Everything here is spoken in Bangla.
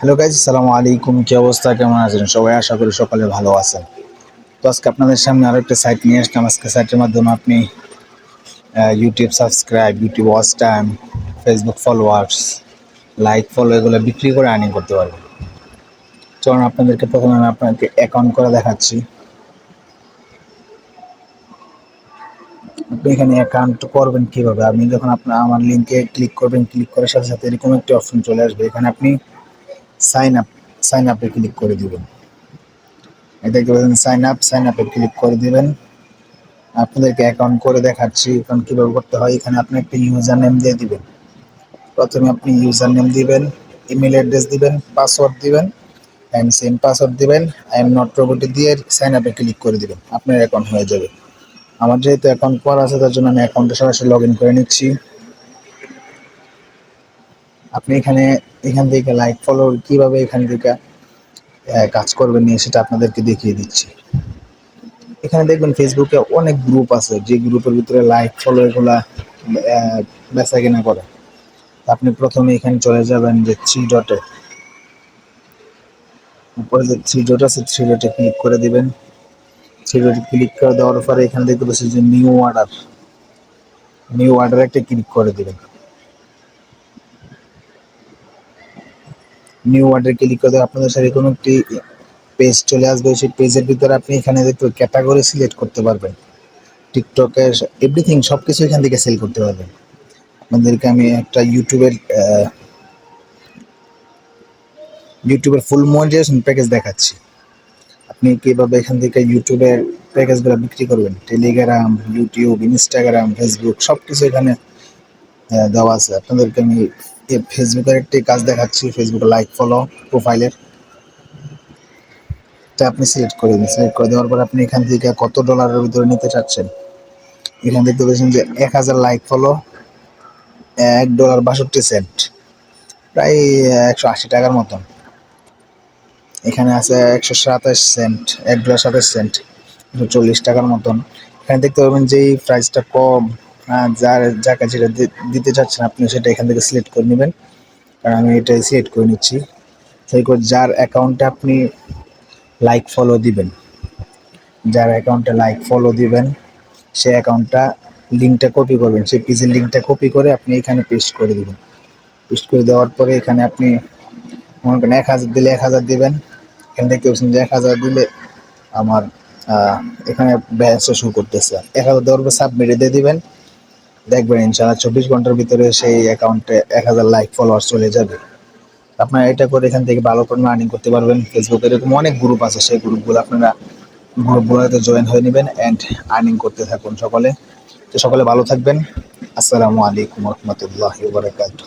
হ্যালো গাইজ আসসালামু আলাইকুম। কি অবস্থা? কেমন আছেন? সবাই আশা করি সকালে ভালো আছেন। তো আজকে আপনাদের সামনে আরও একটা সাইট নিয়ে আসলাম। আজকে সাইটের মাধ্যমে আপনি YouTube subscribe YouTube watch time Facebook followers like follow এগুলো বিক্রি করে আর্নিং করতে পারবেন। চলুন আপনাদেরকে প্রথমে আমি আপনাকে অ্যাকাউন্ট করে দেখাচ্ছি। আপনি এখানে অ্যাকাউন্ট করবেন কীভাবে? আপনি যখন আপনার, আমার লিঙ্কে ক্লিক করবেন ক্লিক করার সাথে সাথে এরকম একটি অপশন চলে আসবে। এখানে আপনি সাইন আপ সাইন আপে ক্লিক করে দিবেন। দেখতে পাচ্ছেন সাইন আপ সাইন আপে ক্লিক করে দিবেন। আপনাদেরকে অ্যাকাউন্ট করে দেখাচ্ছি এখন কীভাবে করতে হয়। এখানে আপনি একটা ইউজার নেম দিয়ে দিবেন। প্রথমে আপনি ইউজার নেম দিবেন ইমেল অ্যাড্রেস দিবেন পাসওয়ার্ড দিবেন অ্যান্ড সেম পাসওয়ার্ড দিবেন। আই এম নট রোবটে দিয়ে সাইন আপে ক্লিক করে দিবেন। আপনার অ্যাকাউন্ট হয়ে যাবে। আমার যেহেতু অ্যাকাউন্ট করা আছে, তার জন্য আমি অ্যাকাউন্টে সরাসরি লগ ইন করে নিচ্ছি। আপনি এখানে, এখান থেকে লাইক ফলো কীভাবে এখান থেকে কাজ করবেন নিয়ে সেটা আপনাদেরকে দেখিয়ে দিচ্ছি। এখানে দেখবেন ফেসবুকে অনেক গ্রুপ আছে, যে গ্রুপের ভিতরে লাইক ফলো এগুলা বেচা কেনা করে। আপনি প্রথমে এখানে চলে যাবেন যে থ্রি ডটে উপরে যে থ্রি ডট আছে থ্রি ডটে ক্লিক করে দিবেন। থ্রি ডটে ক্লিক করে দেওয়ার পরে এখানে দেখতে পাচ্ছি যে নিউ অর্ডার নিউ অর্ডার একটা ক্লিক করে দিবেন। নিউ অর্ডার ক্লিক করে আপনাদের সাথে কোনো একটি পেজ চলে আসবে, সেই পেজের ভিতরে আপনি এখানে দেখতে ক্যাটাগরি সিলেক্ট করতে পারবেন। টিকটকের এভরিথিং সব কিছু এখান থেকে সেল করতে পারবেন। আপনাদেরকে আমি একটা ইউটিউবের ইউটিউবের ফুল মনিটাইজেশন প্যাকেজ দেখাচ্ছি। আপনি কীভাবে এখান থেকে ইউটিউবের প্যাকেজগুলো বিক্রি করবেন? টেলিগ্রাম ইউটিউব ইনস্টাগ্রাম ফেসবুক সব কিছু এখানে দেওয়া আছে। আপনাদেরকে আমি ফেসবুকের একটি কাজ দেখাচ্ছি। ফেসবুকে লাইক ফলো প্রোফাইলের তা আপনি সিলেক্ট করে দিন। সিলেক্ট করে দেওয়ার পর আপনি এখান থেকে কত ডলারের ভিতরে নিতে চাচ্ছেন? এখান দেখতে পাচ্ছেন যে এক হাজার লাইক ফলো এক ডলার বাষট্টি সেন্ট প্রায় একশো আশি টাকার মতন। এখানে আছে একশো সাতাশ সেন্ট এক ডলার সাতাশ সেন্ট একশো চল্লিশ টাকার মতন। এখানে দেখতে পাবেন যে প্রাইসটা কম। যার যার কাছে যেটা দিতে চাচ্ছেন আপনি সেটা এখান থেকে সিলেক্ট করে নেবেন। কারণ আমি এটাই সিলেক্ট করে নিচ্ছি। সেই করে যার অ্যাকাউন্টে আপনি লাইক ফলো দিবেন। যার অ্যাকাউন্টে লাইক ফলো দিবেন সেই অ্যাকাউন্টটা লিঙ্কটা কপি করবেন। সেই পিজের লিঙ্কটা কপি করে আপনি এখানে পেস্ট করে দিবেন। পেস্ট করে দেওয়ার পরে এখানে আপনি মনে করেন এক হাজার দিলে এক হাজার দিবেন। এখান থেকে পাচ্ছেন যে এক হাজার দিলে আমার এখানে ব্যালেন্সটা শুরু করতেছে। এক হাজার দেওয়ার পর সাবমিটে দিয়ে দিবেন। দেখবেন ইনশাআল্লাহ চব্বিশ ঘণ্টার ভিতরে সেই অ্যাকাউন্টে এক হাজার লাইক ফলোয়ার চলে যাবে। আপনারা এটা করে এখান থেকে ভালো করে আর্নিং করতে পারবেন। ফেসবুকে এরকম অনেক গ্রুপ আছে, সেই গ্রুপগুলো আপনারা গ্রুপগুলোতে জয়েন হয়ে নেবেন অ্যান্ড আর্নিং করতে থাকুন সকলে। তো সকলে ভালো থাকবেন। আসসালামু আলাইকুম রহমতুল্লাহ বারকাতুহ।